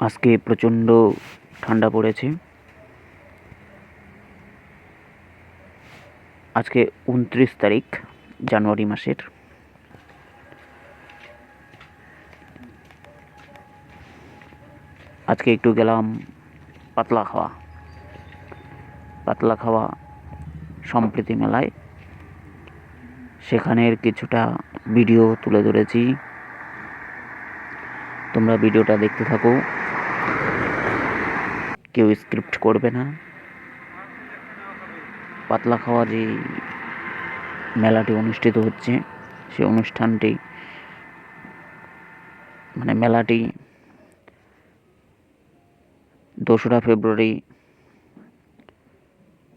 আজকে প্রচণ্ড ঠান্ডা পড়েছে। আজকে উনত্রিশ তারিখ, জানুয়ারি মাসের। আজকে একটু গেলাম পাতলা খাওয়া। পাতলা খাওয়া সম্প্রীতি মেলায়। সেখানের কিছুটা ভিডিও তুলে ধরেছি। তোমরা ভিডিওটা দেখতে থাকো। কেউ স্ক্রিপ্ট করবে না। পাতলা খাওয়া যে মেলাটি অনুষ্ঠিত হচ্ছে, সে অনুষ্ঠানটি মানে মেলাটি দোসরা ফেব্রুয়ারি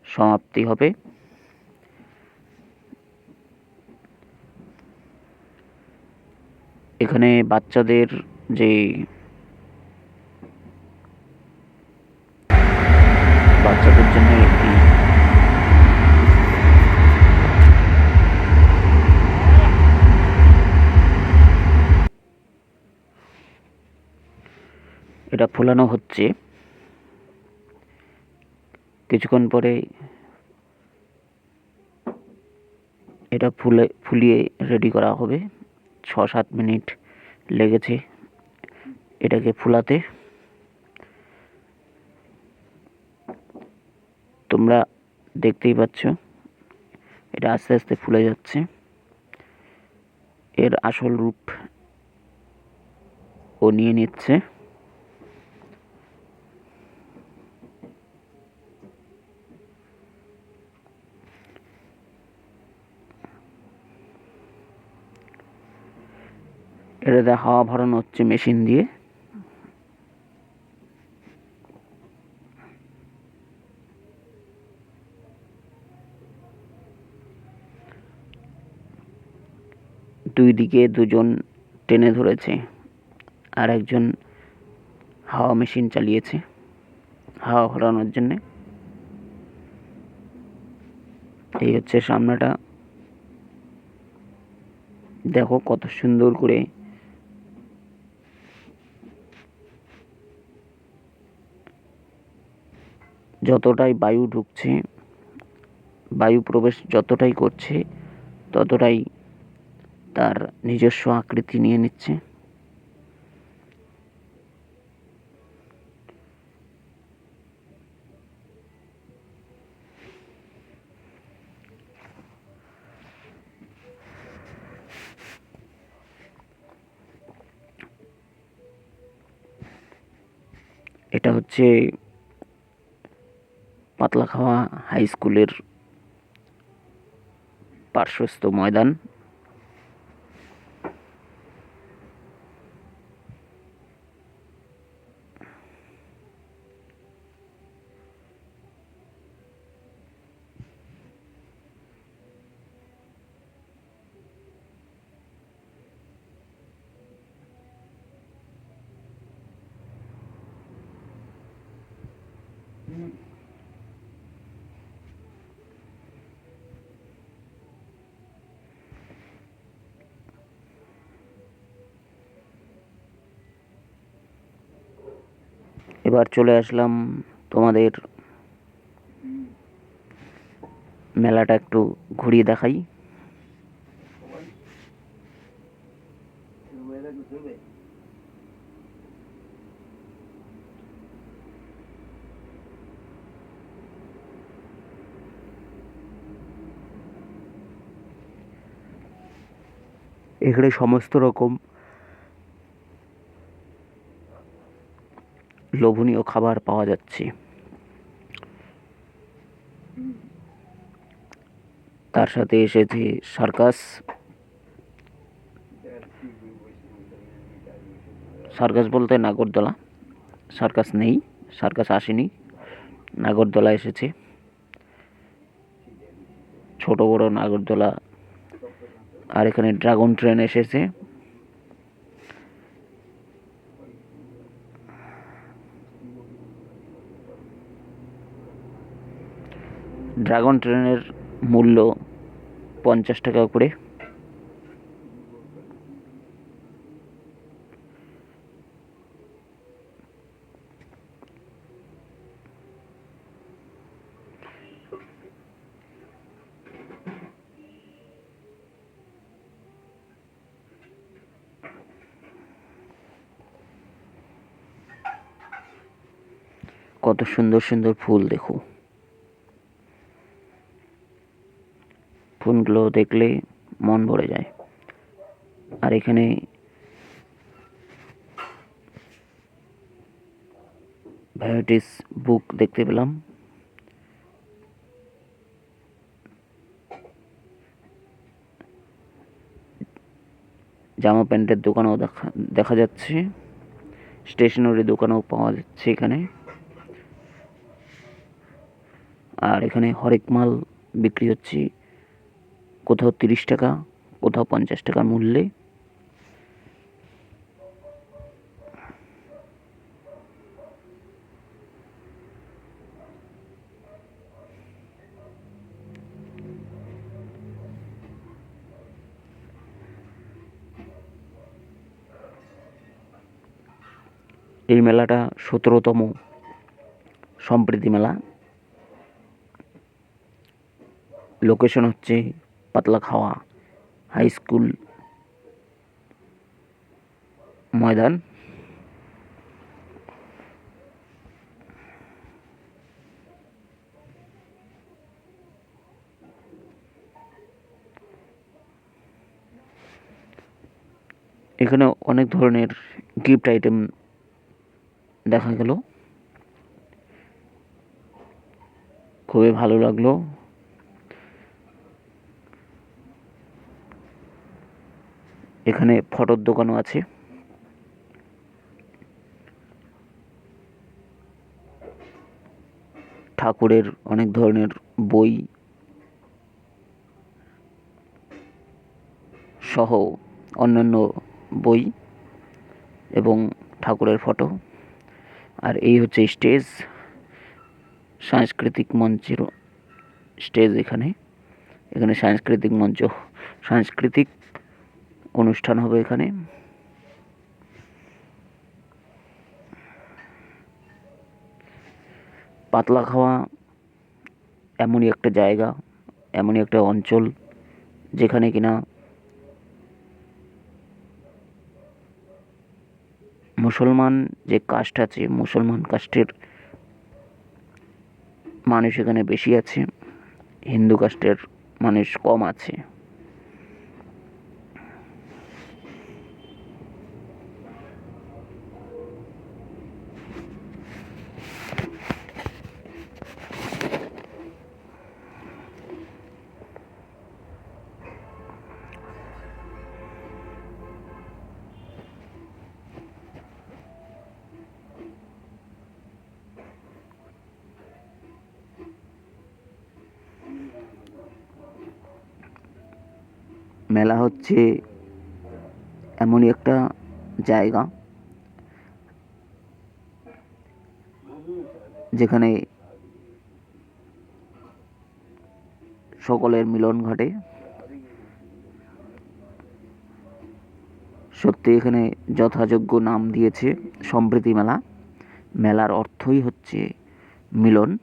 সমাপ্তি হবে। এখানে বাচ্চাদের যে বাচ্চাদের জন্য একটি এটা ফোলানো হচ্ছে। কিছুক্ষণ পরে এটা ফুলে, ফুলিয়ে রেডি করা হবে। ছ সাত মিনিট লেগেছে এটাকে ফুলাতে। তোমরা দেখতেই পাচ্ছ, এটা আস্তে আস্তে ফুলে যাচ্ছে। এর আসল রূপ ও নিয়ে নিচ্ছে। এটাতে হাওয়া ভরানো হচ্ছে মেশিন দিয়ে। দুই দিকে দুজন টেনে ধরেছে। আর একজন হাওয়া মেশিন চালিয়েছে, হাওয়া ভরানোর জন্যে। এই হচ্ছে সামনেটা। দেখো কত সুন্দর করে যতটাই বায়ু ঢুকছে, বায়ু প্রবেশ যতটাই করছে, ততটাই তার নিজস্ব আকৃতি নিয়ে নিচ্ছে। এটা হচ্ছে পাতলা খাওয়া হাই স্কুলের পার্শ্বস্থ ময়দান। এবার চলে আসলাম তোমাদের মেলাটা একটু ঘুরিয়ে দেখাই। এখানে সমস্ত রকম লোভনীয় খাবার পাওয়া যাচ্ছে। তার সাথে এসেছে সার্কাস। সার্কাস বলতে নাগরদোলা। সার্কাস নেই, সার্কাস আসেনি। নাগরদোলা এসেছে। ছোট বড় নাগরদোলা। আর এখানে ড্রাগন ট্রেন এসেছে। ড্রাগন ট্রেনের মূল্য পঞ্চাশ টাকা করে। কত সুন্দর সুন্দর ফুল দেখো। ফুলগুলো দেখলে মন ভরে যায়। আর এখানে ভ্যারাইটিস বুক দেখতে পেলাম। জামা প্যান্টের দোকানও দেখা দেখা যাচ্ছে। স্টেশনারি দোকানও পাওয়া যাচ্ছে এখানে। আর এখানে হরেক মাল বিক্রি হচ্ছে। কোথাও তিরিশ টাকা কোথাও পঞ্চাশ টাকার মূল্যে। এই মেলাটা সতেরোতম সম্প্রীতি মেলা। লোকেশন হচ্ছে পাতলাখাওয়া হাই স্কুল ময়দান। এখানে অনেক ধরনের গিফট আইটেম দেখা গেল। খুবই ভালো লাগল। এখানে ফটোর দোকানও আছে। ঠাকুরের অনেক ধরনের বই সহ অন্যান্য বই এবং ঠাকুরের ফটো। আর এই হচ্ছে স্টেজ, সাংস্কৃতিক মঞ্চের স্টেজ এখানে। এখানে সাংস্কৃতিক মঞ্চ, সাংস্কৃতিক অনুষ্ঠান হবে এখানে। পাতলা খাওয়া এমনই একটা জায়গা, এমনই একটা অঞ্চল যেখানে কিনা মুসলমান যে কাস্ট আছে, মুসলমান কাস্টের মানুষ এখানে বেশি আছে, হিন্দু কাস্টের মানুষ কম আছে। মেলা হচ্ছে এমনই একটা জায়গা যেখানে সকলের মিলন ঘটে। সত্যি এখানে যথাযোগ্য নাম দিয়েছে সম্প্রীতি মেলা। মেলার অর্থই হচ্ছে মিলন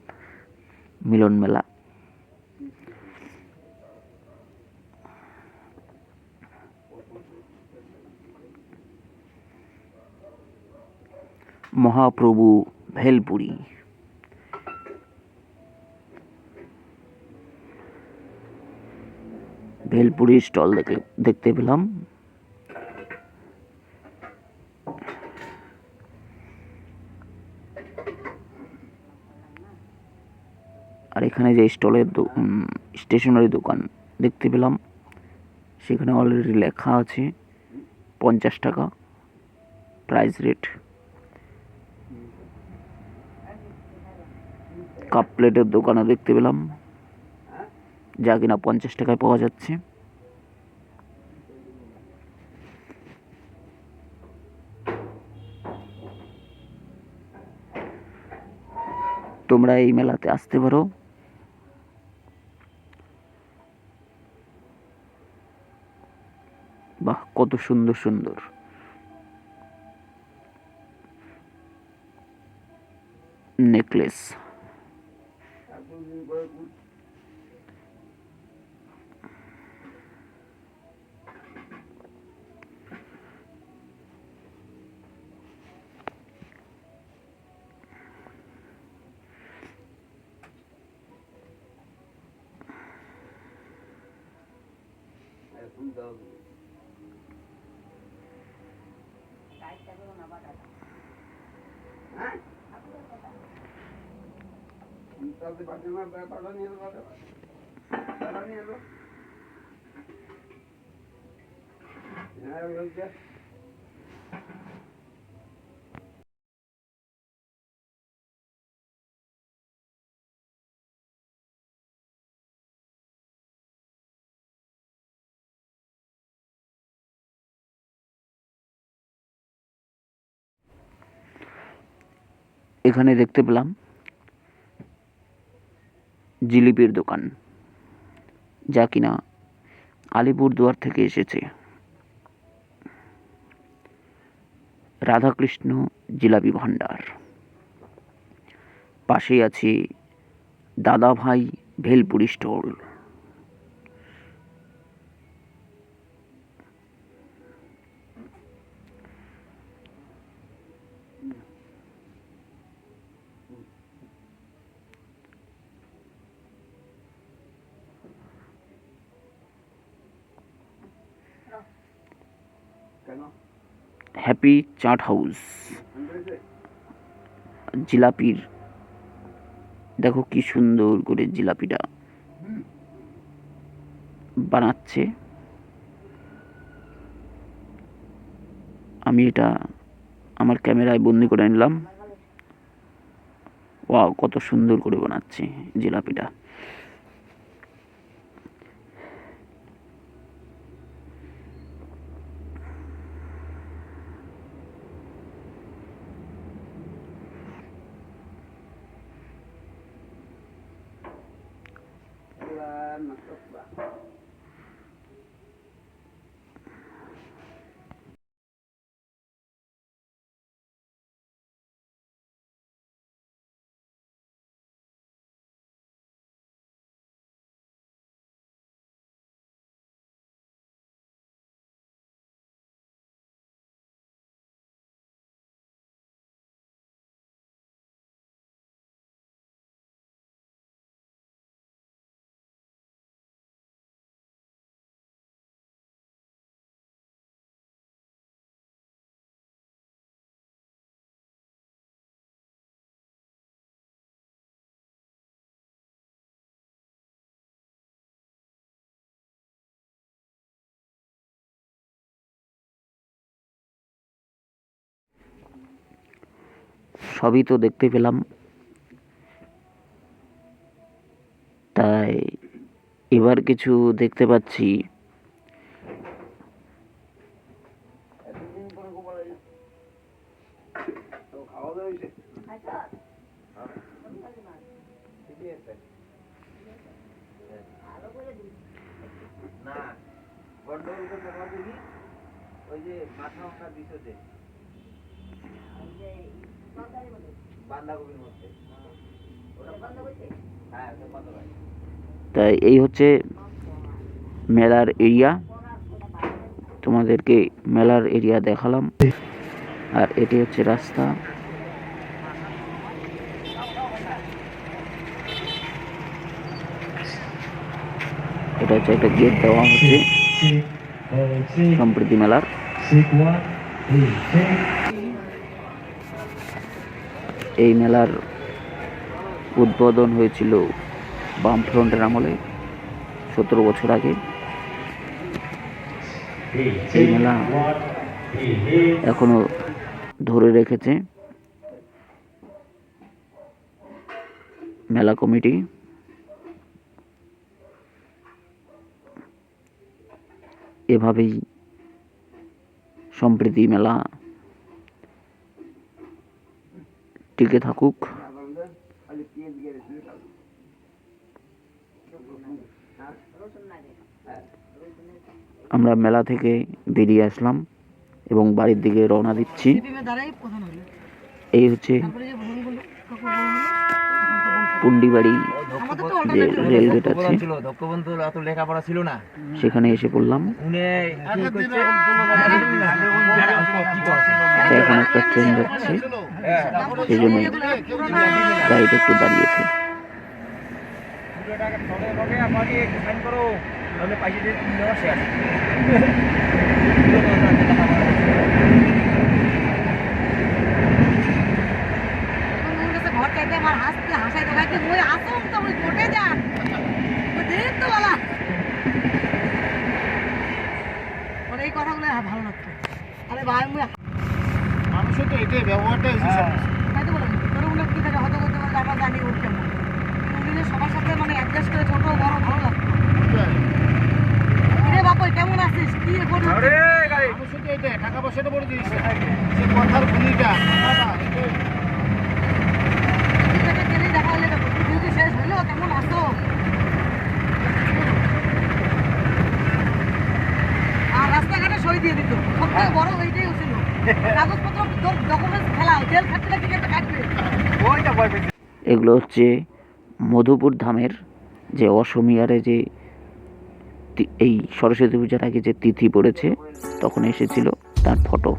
মিলন মেলা। মহাপ্রভু ভেলপুরি। ভেলপুরি স্টল দেখে দেখতে পেলাম। আর এখানে যে স্টলের স্টেশনারি দোকান দেখতে পেলাম, সেখানে অলরেডি লেখা আছে পঞ্চাশ টাকা প্রাইস রেট কাপ প্লেটের দোকানও দেখতে পেলাম। যা কিনা পঞ্চাশ টাকায় পাওয়া যাচ্ছে। তোমরা এই মেলাতে আসতে পারো। বাহ, কত সুন্দর সুন্দর। Necklace. Yeah, I don't know. এখানে দেখতে পেলাম জিলিপির দোকান, যা কিনা আলিপুরদুয়ার থেকে এসেছে। রাধাকৃষ্ণ জিলাপি ভাণ্ডার। পাশেই আছে Dadabhai bhelpuri stall. Happy chaat house. জিলাপির, দেখো কি সুন্দর করে জিলাপিটা বানাচ্ছে। আমি এটা আমার ক্যামেরায় বন্দি করে নিলাম ওয়াও, কত সুন্দর করে বানাচ্ছে জিলাপিটা। সবই তো দেখতে পেলাম। তাই এবার কিছু দেখতে পাচ্ছি। ওই যে মাথা হ্যাঁ তাই এই হচ্ছে মেলার এরিয়া। তোমাদেরকে মেলার এরিয়া দেখালাম। আর এটি হচ্ছে রাস্তা। এটা হচ্ছে একটা গেট দেওয়া হচ্ছে। সম্প্রীতি মেলার। এই মেলার উদ্বোধন হয়েছিল বামফ্রন্টের আমলে সতেরো বছর আগে। এই মেলা এখনও ধরে রেখেছে মেলা কমিটি। এভাবেই সম্প্রীতি মেলা টিকে থাকুক। আমরা মেলা থেকে বেরিয়ে আসলাম এবং বাড়ির দিকে রওনা দিচ্ছি। এই হচ্ছে পুন্ডিবাড়ি যে রেল গেট আছে ছিল লেখাপড়া ছিল না সেখানে এসে পড়লাম এখন একটা ট্রেন যাচ্ছে সেই জন্য গাড়িটা একটু দাঁড়িয়েছে করো এগুলো হচ্ছে মধুপুর ধামের যে অসমিয়ারে যে এই সরস্বতী পূজার আগে যে তিথি পড়েছে, তখন এসেছিল তার ফটো